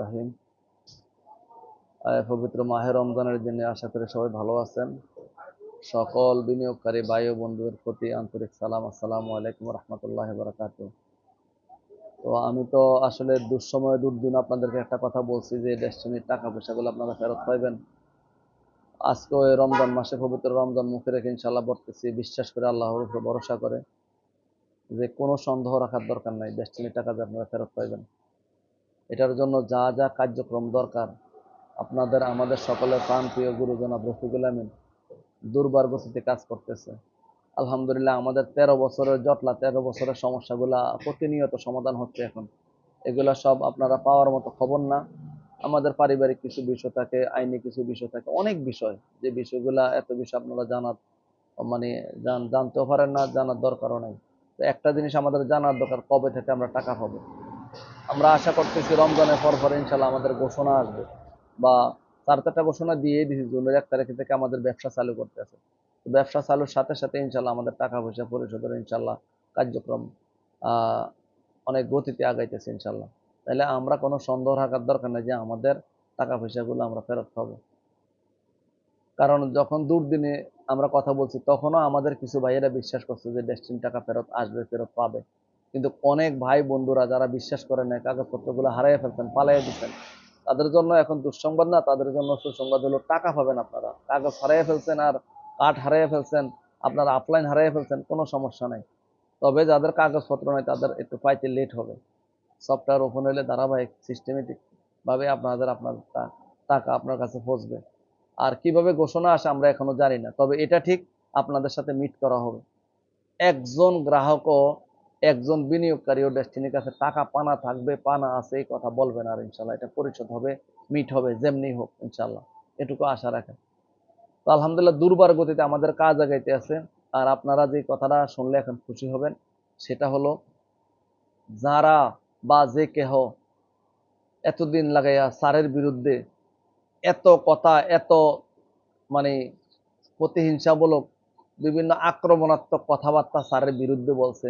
রহিম। পবিত্র রমজানের দিনে আশা সবাই ভালো আছেন। সকল বিনিয়োগকারী বন্ধুদের প্রতি আন্তরিক সালাম আলাইকুম রহমতুল্লাহ বারাকাত তো আমি তো আসলে দুঃসময় দুর্দিন আপনাদেরকে একটা কথা বলছি যে ডেস্টিনির টাকা পয়সাগুলো আপনারা ফেরত পাইবেন। আজকে রমজান মাসে পবিত্র রমজান মুখে রেখে ইনশাল্লাহ বলতেছি বিশ্বাস করে আল্লাহর উপরে ভরসা করে। যে কোনো সন্দেহ রাখার দরকার নাই ডেস্টিনির টাকা যে আপনারা ফেরত পাইবেন। এটার জন্য যা যা কার্যক্রম দরকার, আপনাদের, আমাদের সকলের প্রাণপ্রিয় গুরুজন রফিকুল আমিন দুর্বার গতিতে কাজ করতেছে। আলহামদুলিল্লাহ, আমাদের তেরো বছরের জটলা, তেরো বছরের সমস্যাগুলা প্রতিনিয়ত সমাধান হচ্ছে এখন। এগুলা সব আপনারা পাওয়ার মতো খবর না। আমাদের পারিবারিক কিছু বিষয় থাকে, আইনি কিছু বিষয় থাকে, অনেক বিষয়। যে বিষয়গুলা এত বিষয় আপনারা জানার মানে জান- জানতেও পারেন না, জানার দরকারও নাই। একটা জিনিস আমাদের জানার দরকার, কবে থেকে আমরা টাকা পাবো। আমরা আশা করতেছি রমজানের পর পর ইনশাল্লাহ আমাদের ঘোষণা আসবে। বা চার চারটা ঘোষণা দিয়ে দিয়েছি, জুনের এক তারিখ থেকে আমাদের ব্যবসা চালু করতে আছে। ব্যবসা চালুর সাথে সাথে ইনশাল্লাহ আমাদের টাকা পয়সা পরিশোধের ইনশাল্লাহ কার্যক্রম অনেক গতিতে আগাইতেছে ইনশাল্লাহ। তাহলে আমরা কোনো সন্দেহ রাখার দরকার নেই যে আমাদের টাকা পয়সাগুলো আমরা ফেরত পাবো। কারণ যখন দুর্দিনে আমরা কথা বলছি, তখনও আমাদের কিছু ভাইয়েরা বিশ্বাস করছে যে ডেস্টিন টাকা ফেরত আসবে, ফেরত পাবে। কিন্তু অনেক ভাই বন্ধুরা যারা বিশ্বাস করে না কাগজপত্রগুলো হারাইয়া ফেলছেন, পালাইয়া দিচ্ছেন তাদের জন্য এখন দুঃসংবাদ না, তাদের জন্য সুসংবাদ হলো টাকা পাবেন আপনারা। কাগজ হারাইয়া ফেলছেন আর কাঠ হারাইয়া ফেলছেন, আপনারা আপলাইন হারাইয়া ফেলছেন, কোনো সমস্যা নাই। তবে যাদের কাগজপত্র নাই, তাদের একটু পাইতে লেট হবে। সফটওয়্যার ওপেন হলে ধারাবাহিক সিস্টেমেটিক ভাবে আপনাদের আপনার টাকা আপনার কাছে পৌঁছবে। আর কীভাবে ঘোষণা আসে আমরা এখনও জানি না। তবে এটা ঠিক আপনাদের সাথে মিট করা হবে। একজন গ্রাহকও, একজন বিনিয়োগকারীও ডেস্টিনির কাছে টাকা পানা থাকবে, পানা আছে, এই কথা বলবেন আর ইনশাল্লাহ। এটা পরিশোধ হবে মিট হবে, যেমনি হোক ইনশাল্লাহ। এটুকু আশা রাখেন। তো আলহামদুলিল্লাহ, দুর্বার গতিতে আমাদের কাজ আগাইতে আছে। আর আপনারা যে কথাটা শুনলে এখন খুশি হবেন, সেটা হলো, যারা বা যে কেহ এতদিন লাগাইয়া স্যারের বিরুদ্ধে এত কথা, এত মানে প্রতিহিংসামূলক বিভিন্ন আক্রমণাত্মক কথাবার্তা স্যারের বিরুদ্ধে বলছে।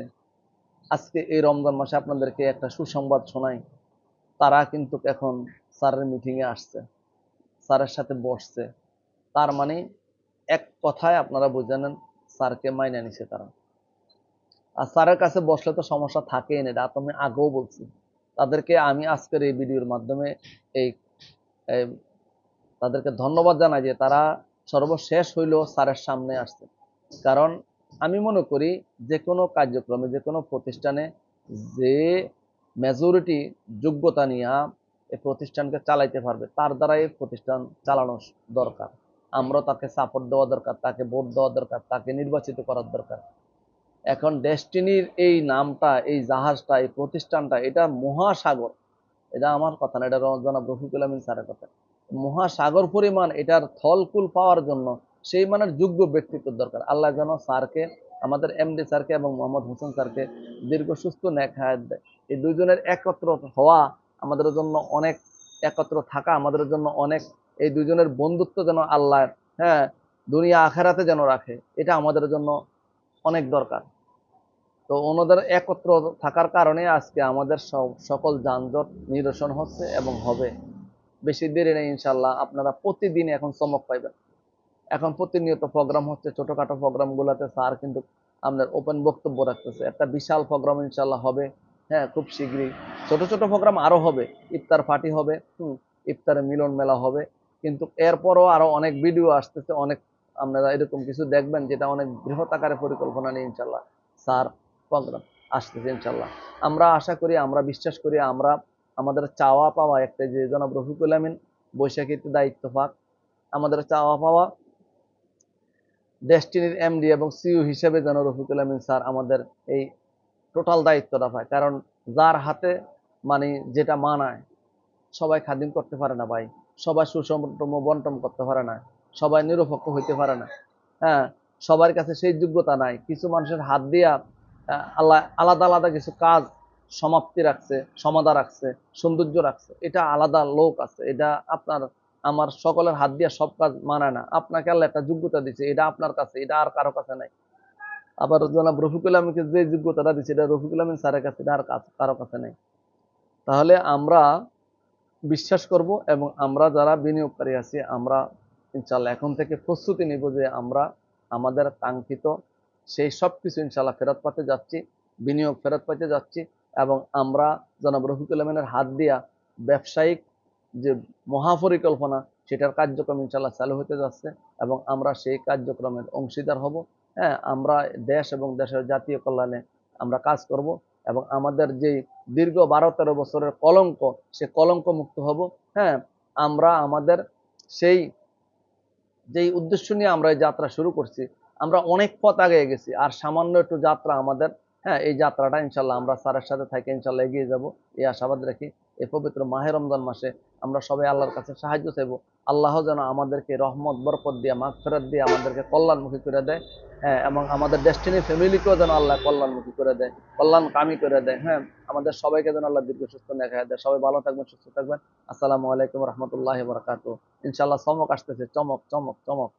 আজকে এই রমজান মাসে আপনাদেরকে একটা সুসংবাদ শোনাই। তারা কিন্তু এখন স্যারের মিটিংয়ে আসছে, স্যারের সাথে বসছে। তার মানে এক কথায় আপনারা বুঝে নেন, স্যারকে মাইনে নিছে তারা। আর স্যারের কাছে বসলে তো সমস্যা থাকেই না, এটা আমি আগেও বলছি। তাদেরকে আমি আজকের এই ভিডিওর মাধ্যমে এই তাদেরকে ধন্যবাদ জানাই যে তারা সর্বশেষ হইলেও স্যারের সামনে আসছে কারণ আমি মনে করি যে কোনো কার্যক্রমে, যে কোনো প্রতিষ্ঠানে যে মেজরিটি যোগ্যতা নিয়ে এই প্রতিষ্ঠানকে চালাইতে পারবে, তার দ্বারা এই প্রতিষ্ঠান চালানো দরকার। আমরা তাকে সাপোর্ট দেওয়া দরকার, তাকে ভোট দেওয়া দরকার, তাকে নির্বাচিত করার দরকার। এখন ডেস্টিনির এই নামটা, এই জাহাজটা, এই প্রতিষ্ঠানটা, এটা মহাসাগর। এটা আমার কথা না, এটা জনাব রফিকুল আমিন স্যারের কথা। মহাসাগর পরিমাণ এটার থলকুল পাওয়ার জন্য সেই মানের যোগ্য ব্যক্তিত্ব দরকার। আল্লাহ যেন স্যারকে, আমাদের এমডি স্যারকে এবং মোহাম্মদ হোসেন স্যারকে দীর্ঘ সুস্থ ন্যাক হায়াত দেয়। এই দুইজনের একত্র হওয়া আমাদের জন্য অনেক, একত্র থাকা আমাদের জন্য অনেক, এই দুইজনের বন্ধুত্ব যেন আল্লাহ হ্যাঁ দুনিয়া আখেরাতে যেন রাখে, এটা আমাদের জন্য অনেক দরকার। তো ওনাদের একত্র থাকার কারণে আজকে আমাদের সব, সকল যানজট নিরসন হচ্ছে এবং হবে। বেশি দেরি নেই ইনশাল্লাহ আপনারা প্রতিদিন এখন চমক পাইবেন। এখন প্রতিনিয়ত প্রোগ্রাম হচ্ছে, ছোটখাটো প্রোগ্রামগুলোতে স্যার কিন্তু আমাদের ওপেন বক্তব্য রাখতেছে। একটা বিশাল প্রোগ্রাম ইনশাল্লাহ হবে। হ্যাঁ খুব শীঘ্রই। ছোট ছোট প্রোগ্রাম আরও হবে। ইফতার পার্টি হবে, হুম, ইফতারে মিলন মেলা হবে। কিন্তু এরপরও আরও অনেক ভিডিও আসতেছে, অনেক আপনারা এরকম কিছু দেখবেন যেটা অনেক বৃহৎ আকারে পরিকল্পনা নিয়ে ইনশাল্লাহ স্যার প্রোগ্রাম আসতেছে ইনশাল্লাহ আমরা আশা করি, আমরা বিশ্বাস করি, আমরা আমাদের চাওয়া পাওয়া একটা যে জনাব রফিকুল আমিন বৈশাখীতে দায়িত্ব পাক। আমাদের চাওয়া পাওয়া ডেস্টিনির এমডি এবং সিইও হিসেবে যেন রফিকুল আমিন স্যার আমাদের এই টোটাল দায়িত্বটা পায়। কারণ যার হাতে মানে যেটা মানায়, সবাই খাদিম করতে পারে না ভাই। সবাই সুষম বন্টন করতে পারে না। সবাই নিরপেক্ষ হইতে পারে না। হ্যাঁ সবার কাছে সেই যোগ্যতা নাই। কিছু মানুষের হাত দিয়া আল্লাহ, আলাদা আলাদা কিছু কাজ সমাপ্তি রাখছে, সমাধা রাখছে, সৌন্দর্য রাখছে। এটা আলাদা লোক আছে, এটা আপনার, আমার সকলের হাত দিয়ে সব কাজ মানায় না। আপনাকে আল্লাহ একটা যোগ্যতা দিচ্ছে এটা আপনার কাছে, এটা আর কারও কাছে নাই। আবার জনাব রফিকুল আলমকে যে যোগ্যতাটা দিচ্ছে এটা রফিকুল আলমিন স্যারের কাছে, এটা আর কারও কাছে নেই। তাহলে আমরা বিশ্বাস করব এবং আমরা যারা বিনিয়োগকারী আছি, আমরা ইনশাল্লাহ এখন থেকে প্রস্তুতি নিব যে আমরা আমাদের কাঙ্ক্ষিত সেই সব কিছু ইনশাল্লাহ ফেরত পাতে যাচ্ছি, বিনিয়োগ ফেরত পাইতে যাচ্ছি। এবং আমরা জনাব রফিকুল আলমিনের হাত দিয়া ব্যবসায়িক যে মহাপরিকল্পনা, সেটার কার্যক্রম ইনশাল্লাহ চালু হতে যাচ্ছে এবং আমরা সেই কার্যক্রমের অংশীদার হব। হ্যাঁ আমরা দেশ এবং দেশের জাতীয় কল্যাণে আমরা কাজ করব এবং আমাদের যে দীর্ঘ বারো তেরো বছরের কলঙ্ক, সে কলঙ্ক মুক্ত হব। হ্যাঁ আমরা আমাদের সেই, যেই উদ্দেশ্য নিয়ে আমরা এই যাত্রা শুরু করছি, আমরা অনেক পথ আগে গেছি। আর সামান্য একটু যাত্রা আমাদের হ্যাঁ এই যাত্রাটা ইনশাল্লাহ আমরা স্যারের সাথে থেকে ইনশাল্লাহ এগিয়ে যাব। এই আশাবাদ রাখি, এই পবিত্র মাহে রমজান মাসে আমরা সবাই আল্লাহর কাছে সাহায্য চাইব। আল্লাহ যেন আমাদেরকে রহমত, বরকত দিয়ে মাঘ ফেরত দিয়ে আমাদেরকে কল্যাণমুখী করে দেয় হ্যাঁ এবং আমাদের ডেস্টিনি ফ্যামিলিকেও যেন আল্লাহ কল্যাণমুখী করে দেয় কল্যাণ কামি করে দেয় হ্যাঁ আমাদের সবাইকে যেন আল্লাহ দীর্ঘ সুস্থ দেখা দেয়। সবাই ভালো থাকবেন, সুস্থ থাকবেন। আসসালামু আলাইকুম রহমতুল্লাহ বরকাত ইনশাল্লাহ চমক আসতেছে, চমক চমক চমক।